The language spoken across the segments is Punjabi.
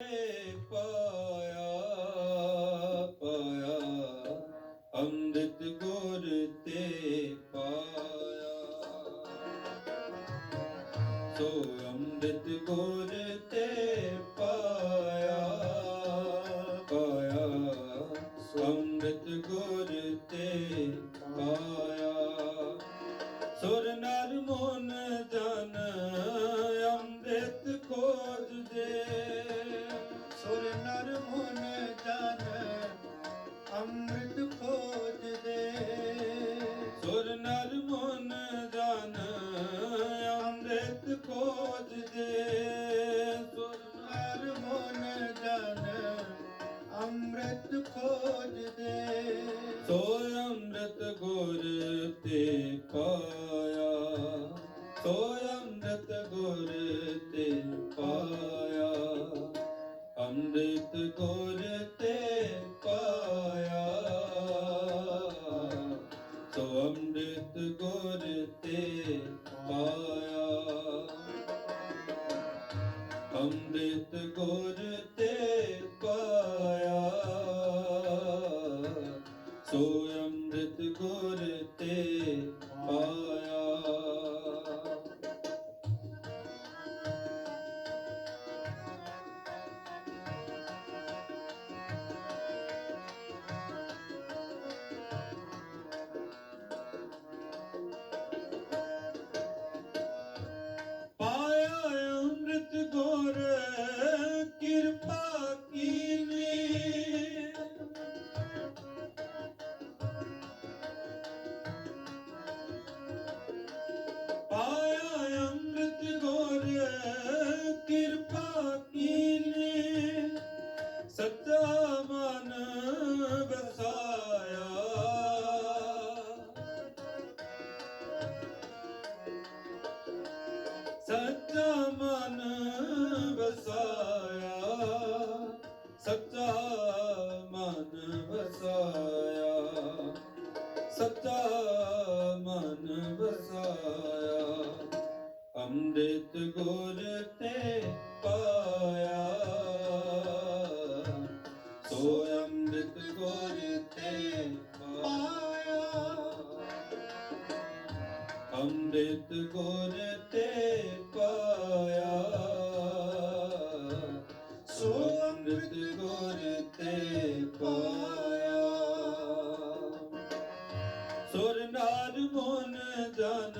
ਪਾਇਆ ਪਾਇਆ, ਅੰਮ੍ਰਿਤ ਗੁਰ ਤੇ ਪਾਇਆ। ਸੋ ਅੰਮ੍ਰਿਤ ਗੁਰ ਤੇ ਪਾਇਆ ਪਾਇਆ, ਸੋ ਅੰਮ੍ਰਿਤ ਗੁਰ ਤੇ ਪਾਇਆ। ਸੁਰ ਨਰ ਮਨ ਸੁਰ ਨਾਰ ਮਨ ਜਨ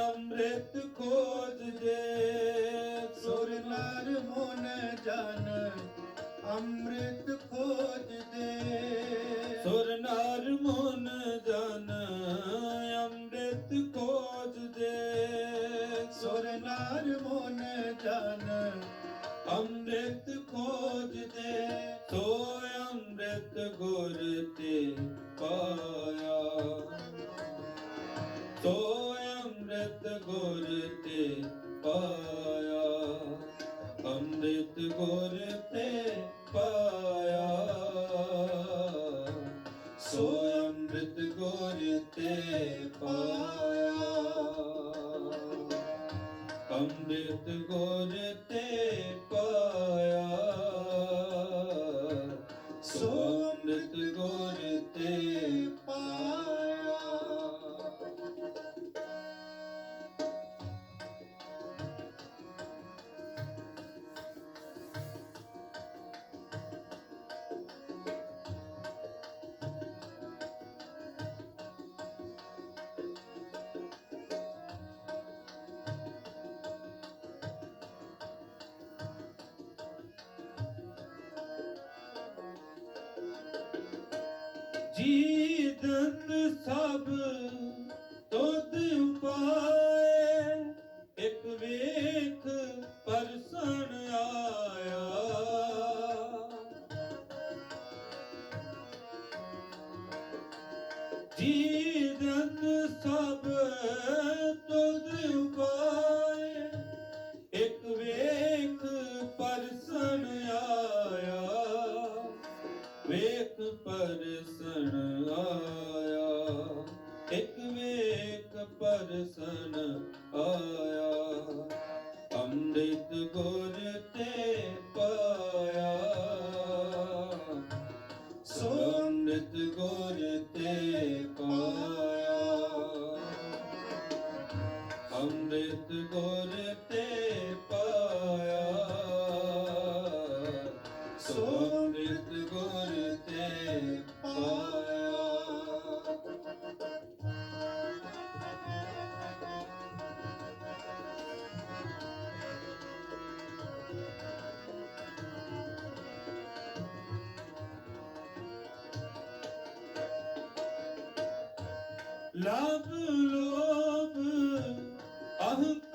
ਅੰਮ੍ਰਿਤ ਖੋਜ ਦੇ। ਸੁਰ ਨਰ ਮਨ ਜਨ ਅੰਮ੍ਰਿਤ ਖੋਜਦੇ ਸੁਰ ਨਾਰ ਮਨ ਜਨ ਅੰਮ੍ਰਿਤ ਖੋਜ ਦੇ। ਸੁਰ ਨਰ ਮਨ ਜਨ ਅੰਮ੍ਰਿਤ ਖੋਜਦੇ ਸੋ ਅੰਮ੍ਰਿਤ ਗੁਰ ਤੇ ਪਾਇਆ ਪਾਇਆ ਜੀ ਦੰਦ ਸਭ ਤੁਧ ਉਪਾਏ। ਇੱਕ ਵੇਖ ਪਰਸਨ ਆਇਆ। ਜੀ ਦੰਦ ਸਭ ਆਇਆ ਅੰਮ੍ਰਿਤ ਗੁਰ ਲਾਭ ਲੋਭ ਅਹੰਕਾਰ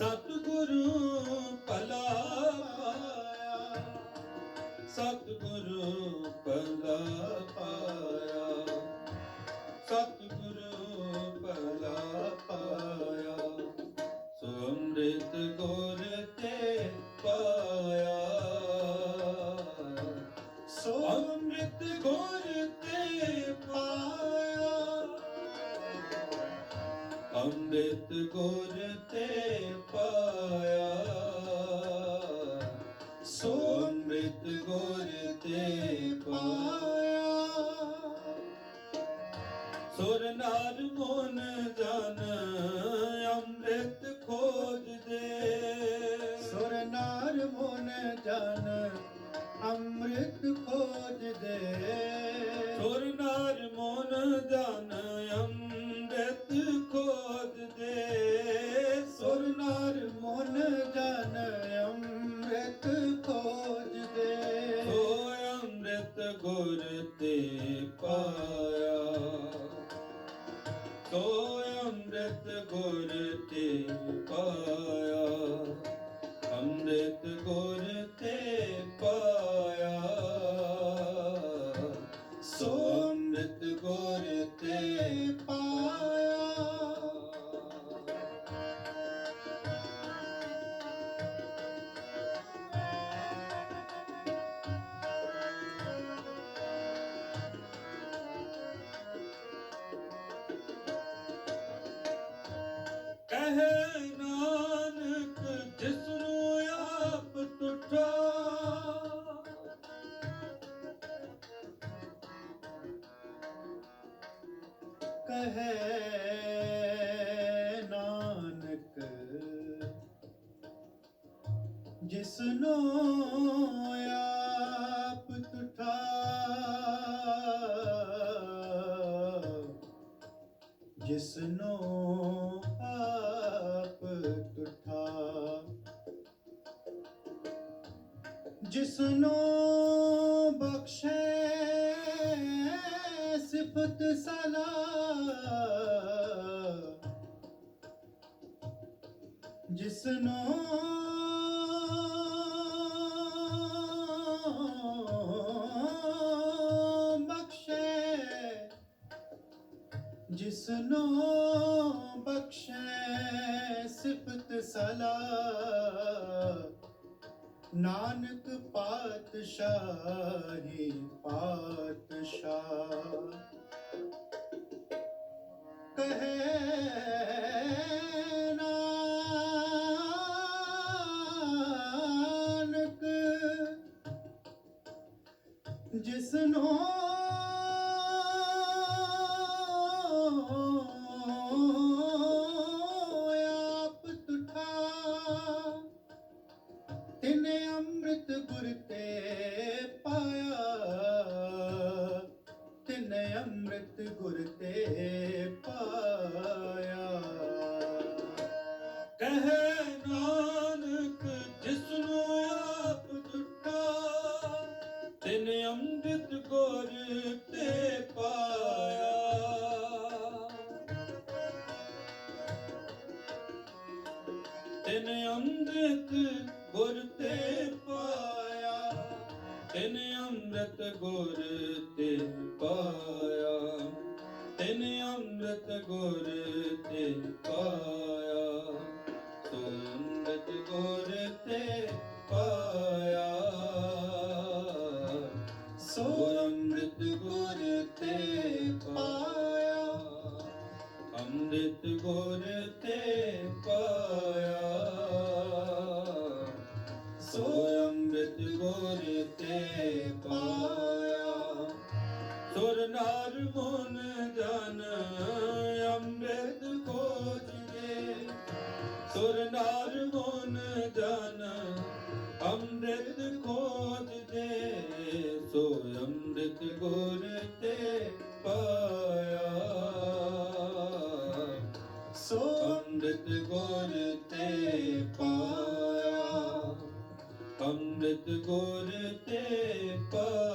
ਸਤਿਗੁਰੂ ਭਲਾ ਪਾਇਆ। ਸਤਿਗੁਰੂ ਭਲਾ ਪਾਇਆ। ਸਤਿਗੁਰੂ ਭਲਾ ਪਾਇਆ। ਸੋ ਗੁਰ ਤੇ ਪਾਇਆ। ਸੁਮ੍ਰਿਤ ਅੰਮ੍ਰਿਤ ਗੁਰ ਤੇ ਪਾਇਆ। ਅੰਮ੍ਰਿਤ ਗੁਰ ਤੇ ਸੁਰ ਨਾਰ ਮੋਨ ਜਨ ਅੰਮ੍ਰਿਤ ਖੋਜ ਦੇ। ਸੁਰ ਨਾਰ ਮੋਨ ਜਨ ਅੰਮ੍ਰਿਤ ਖੋਜ ਦੇ। ਸੁਰ ਨਾਰ ਮੋਨ ਜਨ ਕਹੇ ਨਾਨਕ ਜਿਸ ਨੂੰ ਆਪ ਟੁੱਟਾ ਕਹੈ ਨਾਨਕ ਜਿਸਨੋ ਆਪ ਤੁਠਾ ਜਿਸਨੋ ਆਪ ਜਿਸਨੋ ਬਖਸ਼ੇ ਸਿਫਤ ਸਲਾ ਜਿਸਨੋ ਬਖਸ਼ੇ ਜਿਸਨੋ ਬਖਸ਼ੇ ਸਿਫਤ ਸਲਾ ਨਾਨਕ ਪਾਤਸ਼ਾਹੀ ਪਾਤਸ਼ਾਹ। ਕਹੇ ਨਾਨਕ ਜਿਸ ਨੂੰ ਤਿਨ ਅੰਮ੍ਰਿਤ ਗੁਰ ਤੇ ਪਾਇਆ। ਤਿਨ ਅੰਮ੍ਰਿਤ ਗੁਰ ਤੇ ਪਾਇਆ। ਤੋ ਅੰਮ੍ਰਿਤ ਗੁਰ ਤੇ ਪਾਇਆ। ਸੋ ਅੰਮ੍ਰਿਤ ਗੁਰ ਤੇ ਪਾਇਆ। ਅੰਮ੍ਰਿਤ ਗੁਰ ਤੇ ਸੁਰ ਨਾਰ ਮਨ ਜਨ ਅੰਮ੍ਰਿਤ ਖੋਜਦੇ ਸੋ ਅੰਮ੍ਰਿਤ ਗੁਰ ਤੇ ਪਾਇਆ ਸੋ ਅੰਮ੍ਰਿਤ ਗੁਰ ਤੇ ਪਾਇਆ ਅੰਮ੍ਰਿਤ ਗੁਰ ਤੇ ਪਾਇਆ